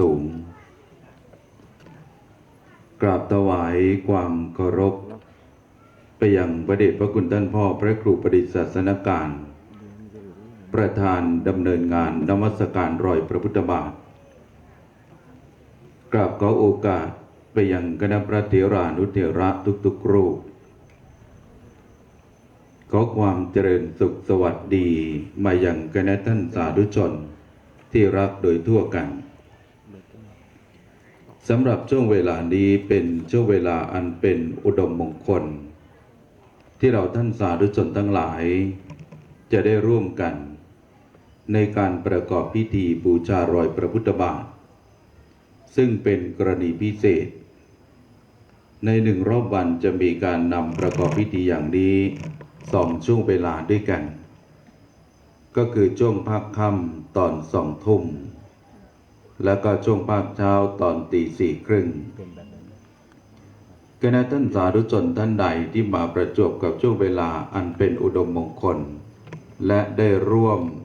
สูง กราบถวายความเคารพ ไปยังพระเดชพระคุณท่านพ่อพระครูปริศาสนการ ประธานดำเนินงานนมัสการรอยพระพุทธบาท กราบขอโอกาสไปยังคณะพระเถรานุเถระทุกๆรูปขอความเจริญสุขสวัสดีมาอย่างคณะท่านสาธุชนที่รักโดยทั่วกัน สำหรับช่วงเวลานี้เป็นช่วงเวลาอันเป็นอุดมมงคล ที่เราท่านสาธุชนทั้งหลาย จะได้ร่วมกัน ในการประกอบพิธีบูชารอยพระพุทธบาท ซึ่งเป็นกรณีพิเศษ ในหนึ่งรอบวันจะมีการนำประกอบพิธีอย่างนี้สองช่วงเวลาด้วยกัน ก็คือช่วงภาคค่ำตอนสองทุ่ม แล้วก็ช่วงภาคเช้าตอนตีสี่ครึ่งคณะท่านสาธุชนท่านใดที่มาประจวบกับช่วงเวลาอันเป็นอุดมมงคล และได้ร่วม